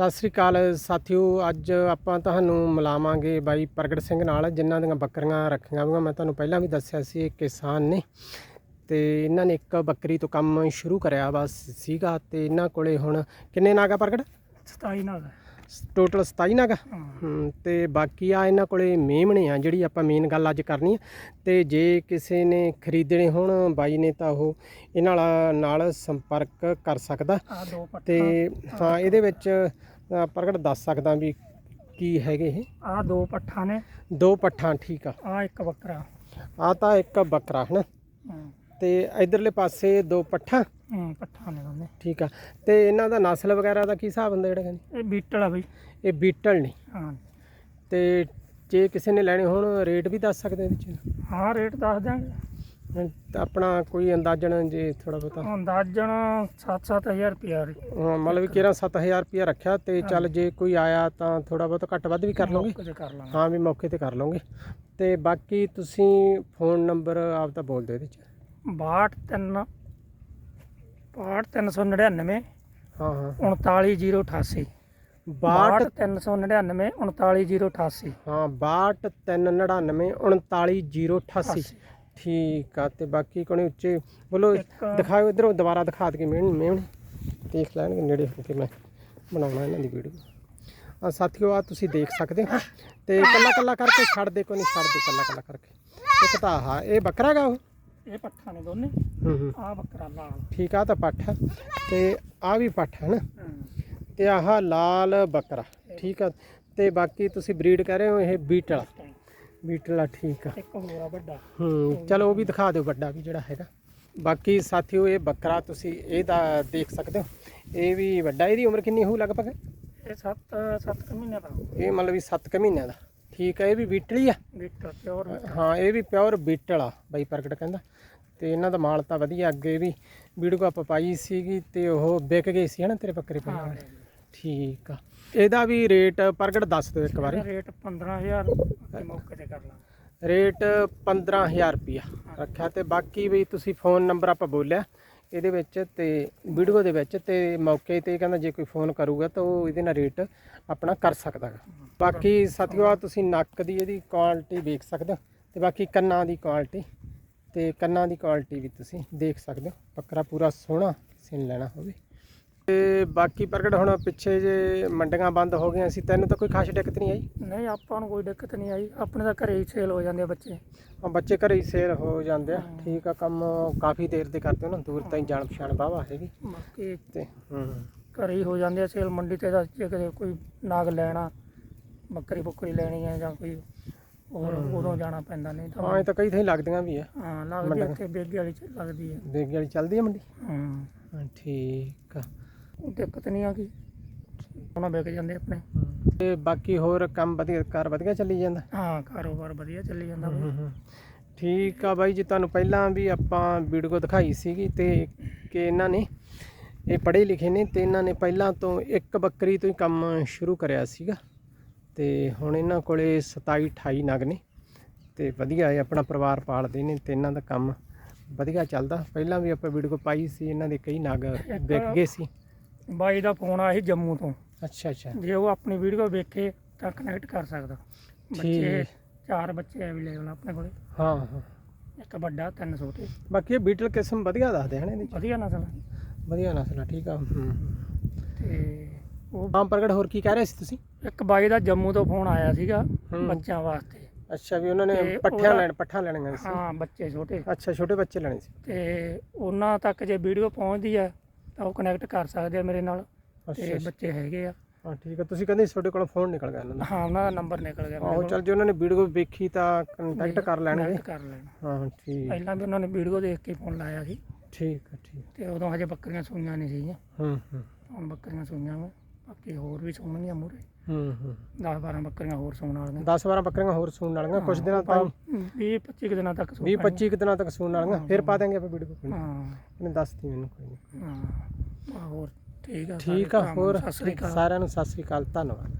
ਸਤਿ ਸ੍ਰੀ ਅਕਾਲ ਸਾਥੀਓ, ਅੱਜ ਆਪਾਂ ਤੁਹਾਨੂੰ ਮਿਲਾਵਾਂਗੇ ਬਾਈ ਪ੍ਰਗਟ ਸਿੰਘ ਨਾਲ, ਜਿਨ੍ਹਾਂ ਦੀਆਂ ਬੱਕਰੀਆਂ ਰੱਖੀਆਂ ਹੋਈਆਂ। ਮੈਂ ਤੁਹਾਨੂੰ ਪਹਿਲਾਂ ਵੀ ਦੱਸਿਆ ਸੀ, ਇਹ ਕਿਸਾਨ ਨੇ। ਤੇ ਇਹਨਾਂ ਨੇ ਇੱਕ ਬੱਕਰੀ ਤੋਂ ਕੰਮ ਸ਼ੁਰੂ ਕਰਿਆ ਵਾ ਸੀਗਾ, ਤੇ ਇਹਨਾਂ ਕੋਲੇ ਹੁਣ ਕਿੰਨੇ ਨਾਗਾ ਪ੍ਰਗਟ? 27 ਨਾਲ ਟੋਟਲ 27 ਨਾਗਾ ਤੇ ਬਾਕੀ ਆ ਇਹਨਾਂ ਕੋਲੇ ਮੇਮਣੇ ਆ ਜਿਹੜੀ ਆਪਾਂ ਮੇਨ ਗੱਲ ਅੱਜ ਕਰਨੀ ਆ। ਤੇ ਜੇ ਕਿਸੇ ਨੇ ਖਰੀਦਣੇ ਹੋਣ ਬਾਈ ਨੇ ਤਾਂ ਉਹ ਇਹਨਾਂ ਨਾਲ ਨਾਲ ਸੰਪਰਕ ਕਰ ਸਕਦਾ। ਤੇ ਹਾਂ ਇਹਦੇ ਵਿੱਚ ਪ੍ਰਗਟ ਦੱਸ ਸਕਦਾ ਵੀ ਕੀ ਹੈਗੇ ਇਹ। ਆ ਦੋ ਪੱਠਾ ਨੇ। ਦੋ ਪੱਠਾਂ ਠੀਕ ਆ। ਆ ਇੱਕ ਬੱਕਰਾ। ਆ ਤਾਂ ਇੱਕ ਬੱਕਰਾ ਹਨਾ? ਹੂੰ ਤੇ ਇਧਰਲੇ ਪਾਸੇ ਦੋ ਪੱਠਾਂ। ਹੂੰ ਪੱਠਾ ਨੇ ਦੋਨੇ। ਠੀਕ ਆ। ਤੇ ਇਹਨਾਂ ਦਾ ਨਸਲ ਵਗੈਰਾ ਦਾ ਕੀ ਹਿਸਾਬ ਹੁੰਦਾ ਜਿਹੜਾ ਕਹਿੰਦੇ? ਇਹ ਬੀਟਲ ਆ ਬਈ। ਇਹ ਬੀਟਲ ਨੇ। ਹਾਂ। ਤੇ ਜੇ ਕਿਸੇ ਨੇ ਲੈਣੇ ਹੋਣ ਰੇਟ ਵੀ ਦੱਸ ਸਕਦੇ ਇਹਦੇ ਚ ਹਾਂ ਰੇਟ ਦੱਸ ਦਿਆਂਗੇ। ਤਾਂ ਆਪਣਾ ਕੋਈ ਅੰਦਾਜ਼ਨ ਜੇ ਥੋੜਾ ਬਹੁਤਾ। ਅੰਦਾਜ਼ਨ 7-7000 ਰੁਪਿਆ ਹਾਂ, ਮਤਲਬ ਕਿ ਕਿਹੜਾ 7000 ਰੁਪਇਆ ਰੱਖਿਆ ਤੇ ਚੱਲ ਜੇ ਕੋਈ ਆਇਆ ਤਾਂ ਥੋੜਾ ਬਹੁਤ ਘੱਟ ਵੱਧ ਵੀ ਕਰ ਲਓਗੇ। ਕੁਝ ਕਰ ਲਾਂਗੇ। ਹਾਂ ਵੀ ਮੌਕੇ ਤੇ ਕਰ ਲਓਗੇ। ਤੇ ਬਾਕੀ ਤੁਸੀਂ ਫੋਨ ਨੰਬਰ ਆਪ ਤਾਂ ਬੋਲ ਦਿਓ ਇਹਦੇ ਚ 62 399 ਹਾਂ ਹਾਂ। 39088 62 399 39088 ਹਾਂ 62 399 39088 ਠੀਕ ਆ ਤੇ ਬਾਕੀ ਕੋਨੇ ਉੱਚੇ ਬੋਲੋ ਦਿਖਾਓ ਇਧਰੋਂ ਦੁਬਾਰਾ ਦਿਖਾ ਦੇ ਮੇਣ ਮੇਣ ਦੇਖ ਲੈਣਗੇ ਨੇੜੇ ਹੋ ਕੇ ਮੈਂ ਬਣਾਉਣਾ ਇਹਨਾਂ ਦੀ ਵੀਡੀਓ ਆ ਸਾਥੀਓ ਆ ਤੁਸੀਂ ਦੇਖ ਸਕਦੇ ਹੋ। ਤੇ ਕੱਲਾ ਕੱਲਾ ਕਰਕੇ ਛੱਡ ਦੇ ਕੋਈ ਨਹੀਂ ਛੱਡ ਦੇ ਕੱਲਾ ਕੱਲਾ ਕਰਕੇ। ਇੱਕ ਤਾਂ ਆਹ ਇਹ ਬੱਕਰਾ ਗਾ ਉਹ। ਇਹ ਪੱਠਾ ਨੇ ਦੋਨੇ। ਹੂੰ ਹੂੰ। ਆ ਬੱਕਰਾ ਲਾਲ ਠੀਕ ਆ ਤਾਂ ਪੱਠ ਤੇ ਆ ਵੀ ਪੱਠ ਹੈ ਨਾ। ਹੂੰ ਤੇ ਆਹ ਲਾਲ ਬੱਕਰਾ। ਠੀਕ ਆ। ਤੇ ਬਾਕੀ ਤੁਸੀਂ ਬਰੀਡ ਕਰ ਰਹੇ ਹੋ ਇਹ ਬੀਟਲ। ਬੀਟਲ ਆ ਠੀਕ ਆ। ਇੱਕ ਹੋਰ ਆ ਵੱਡਾ। ਹੂੰ ਚਲੋ ਉਹ ਵੀ ਦਿਖਾ ਦਿਓ ਵੱਡਾ ਵੀ ਜਿਹੜਾ ਹੈਗਾ। ਬਾਕੀ ਸਾਥੀਓ ਇਹ ਬੱਕਰਾ ਤੁਸੀਂ ਇਹਦਾ ਦੇਖ ਸਕਦੇ ਹੋ। ਇਹ ਵੀ ਵੱਡਾ ਇਹਦੀ ਉਮਰ ਕਿੰਨੀ ਹੋਊ ਲਗਭਗ? ਇਹ 7 7 ਮਹੀਨੇ ਦਾ। ਇਹ ਮਤਲਬ ਵੀ 7 ਕੁ ਮਹੀਨਿਆਂ ਦਾ। ਠੀਕ ਹੈ ਇਹ ਵੀ ਬੀਟਲੀ ਆ। ਪਿਓਰ ਹਾਂ ਇਹ ਵੀ ਪਿਓਰ ਬੀਟਲ ਆ ਬਾਈ ਪ੍ਰਗਟ ਕਹਿੰਦਾ। ਤੇ ਇਹਨਾਂ ਦਾ ਮਾਲ ਤਾਂ ਵਧੀਆ ਅੱਗੇ ਵੀ ਵੀਡੀਓ ਆਪਾਂ ਪਾਈ ਸੀਗੀ ਤੇ ਉਹ ਵਿਕ ਗਏ ਸੀ ਹਨਾ ਤੇਰੇ ਬੱਕਰੇ ਹਾਂ। ਵਾਲੇ। ਠੀਕ ਆ। ਇਹਦਾ ਵੀ ਰੇਟ ਪ੍ਰਗਟ ਦੱਸ ਦਿਓ ਇੱਕ ਵਾਰੀ। ਰੇਟ 15000 ਬਾਕੀ ਮੌਕੇ ਤੇ ਕਰ ਲਾਂਗੇ। ਰੇਟ 15000 ਰੁਪਿਆ ਰੱਖਿਆ ਤੇ ਬਾਕੀ ਵੀ ਤੁਸੀਂ ਫੋਨ ਨੰਬਰ ਆਪਾਂ ਬੋਲਿਆ। ਇਹਦੇ ਵਿੱਚ ਤੇ ਵੀਡੀਓ ਦੇ ਵਿੱਚ ਤੇ ਮੌਕੇ ਤੇ ਕਹਿੰਦਾ ਜੇ ਕੋਈ ਫੋਨ ਕਰੂਗਾ ਤਾਂ ਉਹ ਇਹਦੇ ਨਾਲ ਰੇਟ ਆਪਣਾ ਕਰ ਸਕਦਾ ਗਾ। ਬਾਕੀ ਸਾਥੀਓ ਆ ਤੁਸੀਂ ਨੱਕ ਦੀ ਇਹਦੀ ਕੁਆਲਿਟੀ ਵੇਖ ਸਕਦੇ ਹੋ ਤੇ ਬਾਕੀ ਕੰਨਾਂ ਦੀ ਕੁਆਲਿਟੀ ਤੇ ਕੰਨਾਂ ਦੀ ਕੁਆਲਿਟੀ ਵੀ ਤੁਸੀਂ ਦੇਖ ਸਕਦੇ ਹੋ ਬੱਕਰਾ ਪੂਰਾ ਸੋਹਣਾ ਕਿਸੇ ਲੈਣਾ ਹੋਵੇ ਤੇ ਬਾਕੀ ਪ੍ਰਗਟ ਹੁਣ ਪਿੱਛੇ ਜੇ ਮੰਡੀਆਂ ਬੰਦ ਹੋ ਗਈਆਂ ਸੀ ਤੈਨੂੰ ਤਾਂ ਕੋਈ ਖਾਸ ਦਿੱਕਤ ਨਹੀਂ ਆਈ? ਨਹੀਂ ਆਪਾਂ ਨੂੰ ਕੋਈ ਦਿੱਕਤ ਨਹੀਂ ਆਈ। ਆਪਣੇ ਤਾਂ ਘਰੇ ਹੀ ਸੇਲ ਹੋ ਜਾਂਦੇ ਆ ਬੱਚੇ। ਆ ਬੱਚੇ ਘਰੇ ਹੀ ਸੇਲ ਹੋ ਜਾਂਦੇ ਆ। ਠੀਕ ਆ ਕੰਮ ਕਾਫੀ ਦੇਰ ਦੇ ਕਰਦੇ ਹੋ ਨਾ ਦੂਰ ਤਾਈਂ ਜਾਣ ਪਛਾਣ ਵਾਹਵਾ ਹੈਗੀ ਬਾਕੀ ਤੇ ਹੂੰ। ਘਰੇ ਹੀ ਹੋ ਜਾਂਦੇ ਆ ਸੇਲ ਮੰਡੀ ਤੇ ਤਾਂ ਜੇ ਕਦੇ ਕੋਈ ਨਾਗ ਲੈਣਾ ਬੱਕਰੀ ਬੁੱਕਰੀ ਲੈਣੀ ਹੈ ਜਾਂ ਕੋਈ ਹੋਰ ਉਦੋਂ ਜਾਣਾ ਪੈਂਦਾ ਨਹੀਂ ਹਾਂ ਤਾਂ ਇਹ ਤਾਂ ਕਈ ਥਾਂ ਲੱਗਦੀਆਂ ਵੀ ਆ। ਹਾਂ ਲੱਗਦੀ ਇੱਥੇ ਬੇਗੇ ਵਾਲੀ ਚ ਲੱਗਦੀ ਹੈ ਬੇਗੀ ਵਾਲੀ ਚੱਲਦੀ ਆ ਮੰਡੀ? ਹੂੰ। ਹਾਂ ਠੀਕ ਆ। ਦਿੱਕਤ ਨਹੀਂ ਆ ਗਈ। ਉਹਨਾਂ ਵਿਕ ਜਾਂਦੇ ਆਪਣੇ। ਤੇ ਬਾਕੀ ਹੋਰ ਕੰਮ ਵਧੀਆ ਕਾਰ ਵਧੀਆ ਚੱਲੀ ਜਾਂਦਾ? ਹਾਂ ਕਾਰੋਬਾਰ ਵਧੀਆ ਚੱਲੀ ਜਾਂਦਾ ਬਈ। ਠੀਕ ਆ ਬਾਈ ਜੀ ਤੁਹਾਨੂੰ ਪਹਿਲਾਂ ਵੀ ਆਪਾਂ ਵੀਡੀਓ ਦਿਖਾਈ ਸੀਗੀ ਤੇ ਕਿ ਇਹਨਾਂ ਨੇ ਇਹ ਪੜ੍ਹੇ ਲਿਖੇ ਨੇ ਤੇ ਇਹਨਾਂ ਨੇ ਪਹਿਲਾਂ ਤੋਂ ਇੱਕ ਬੱਕਰੀ ਤੋਂ ਹੀ ਕੰਮ ਸ਼ੁਰੂ ਕਰਿਆ ਸੀਗਾ। ਤੇ ਹੁਣ ਇਹਨਾਂ ਕੋਲੇ 27 28 ਨਗ ਨੇ ਤੇ ਵਧੀਆ ਇਹ ਆਪਣਾ ਪਰਿਵਾਰ ਪਾਲਦੇ ਨੇ ਤੇ ਇਹਨਾਂ ਦਾ ਕੰਮ ਵਧੀਆ ਚੱਲਦਾ। ਪਹਿਲਾਂ ਵੀ ਆਪਾਂ ਵੀਡੀਓ ਪਾਈ ਸੀ ਇਹਨਾਂ ਦੇ ਕਈ ਨਗ ਵਿਕ ਗਏ ਸੀ। ਬਾਈ ਦਾ ਫੋਨ ਆਇਆ ਸੀ ਜੰਮੂ ਤੋਂ। ਅੱਛਾ ਅੱਛਾ। ਜੇ ਉਹ ਆਪਣੀ ਵੀਡੀਓ ਵੇਖੇ ਤਾਂ ਕਨੈਕਟ ਕਰ ਸਕਦਾ। ਬੱਚੇ। ਚਾਰ ਬੱਚੇ ਅਵੇਲੇਬਲ ਆਪਣੇ ਕੋਲੇ। ਹਾਂ ਹਾਂ। ਇੱਕ ਵੱਡਾ ਤਿੰਨ ਛੋਟੇ। ਬਾਕੀ ਇਹ ਬੀਟਲ ਕਿਸਮ ਵਧੀਆ ਦੱਸਦੇ ਹਨ ਇਹਦੀ। ਵਧੀਆ ਨਸਲ। ਵਧੀਆ ਨਸਲ ਠੀਕ ਆ। ਹੂੰ ਤੇ ਉਹ ਹਾਂ ਪ੍ਰਗਟ ਹੋਰ ਕੀ ਕਹਿ ਰਹੇ ਸੀ ਤੁਸੀਂ? ਇੱਕ ਬਾਈ ਦਾ ਜੰਮੂ ਤੋਂ ਫੋਨ ਆਇਆ ਸੀਗਾ। ਬੱਚਿਆਂ ਵਾਸਤੇ। ਅੱਛਾ ਵੀ ਉਹਨਾਂ ਨੇ ਪੱਠਿਆਂ ਲੈਣ ਪੱਠਾ ਲੈਣੀਆਂ ਸੀ। ਹਾਂ ਬੱਚੇ ਛੋਟੇ। ਅੱਛਾ ਛੋਟੇ ਬੱਚੇ ਲੈਣੇ ਸੀ। ਤੇ ਉਹਨਾਂ ਤੱਕ ਜੇ ਵੀਡੀਓ ਪਹੁੰਚਦੀ ਹੈ ਉਹ ਕਨੈਕਟ ਕਰ ਸਕਦੇ ਆ ਮੇਰੇ ਨਾਲ ਅੱਛਾ ਤੇ ਅੱਛਾ। ਬੱਚੇ ਹੈਗੇ ਆ। ਹਾਂ ਠੀਕ ਆ। ਤੁਸੀਂ ਕਹਿੰਦੇ ਸੀ ਤੁਹਾਡੇ ਕੋਲੋਂ ਫੋਨ ਨਿਕਲ ਗਿਆ ਇਹਨਾਂ ਦਾ। ਹਾਂ ਉਹਨਾਂ ਦਾ ਨੰਬਰ ਨਿਕਲ ਗਿਆ ਆਹੋ ਚੱਲ ਜੇ ਉਹਨਾਂ ਨੇ ਵੀਡੀਓ ਵੇਖੀ ਤਾਂ ਕੰਟੈਕਟ ਕਰ ਲੈਣਗੇ। connect ਕਰ ਲੈਣਾ। ਹਾਂ ਠੀਕ। ਪਹਿਲਾਂ ਵੀ ਉਹਨਾਂ ਨੇ ਵੀਡੀਓ ਦੇਖ ਕੇ ਫੋਨ ਲਾਇਆ ਸੀ। ਠੀਕ ਆ ਠੀਕ। ਤੇ ਉਦੋਂ ਹਜੇ ਬੱਕਰੀਆਂ ਸੂਈਆਂ ਨਹੀਂ ਸੀਗੀਆਂ। ਹੂੰ ਹੂੰ। ਹੁਣ ਬੱਕਰੀਆਂ ਸੂਈਆਂ ਵਾ। ਬਾਕੀ ਹੋਰ ਵੀ ਸੂਣਗੀਆਂ ਮੂਰੇ ਹੂੰ ਹੂੰ। 10 12 ਬੱਕਰੀਆਂ ਹੋਰ ਸੂਣ ਵਾਲੀਆਂ। 10 12 ਬੱਕਰੀਆਂ ਹੋਰ ਸੂਣ ਵਾਲੀਆਂ ਕੁਝ ਦਿਨਾਂ ਤਾਂ 20 25 ਦਿਨਾਂ ਤੱਕ ਸੂਣ 20 25 ਦਿਨਾਂ ਤੱਕ ਸੂਣ ਵਾਲੀਆਂ ਫਿਰ ਪਾ ਦਾਂਗੇ ਆਪਾਂ ਵੀਡੀਓ ਕੋਈ ਹਾਂ। ਨਹੀਂ ਦੱਸਦੀ ਮੈਨੂੰ ਕੋਈ ਨਹੀਂ। ਹਾਂ। ਹੋਰ ਠੀਕ ਆ ਠੀਕ ਆ ਹੋਰ ਸਾਰਿਆਂ ਨੂੰ ਸਤਿ ਸ੍ਰੀ ਅਕਾਲ ਧੰਨਵਾਦ।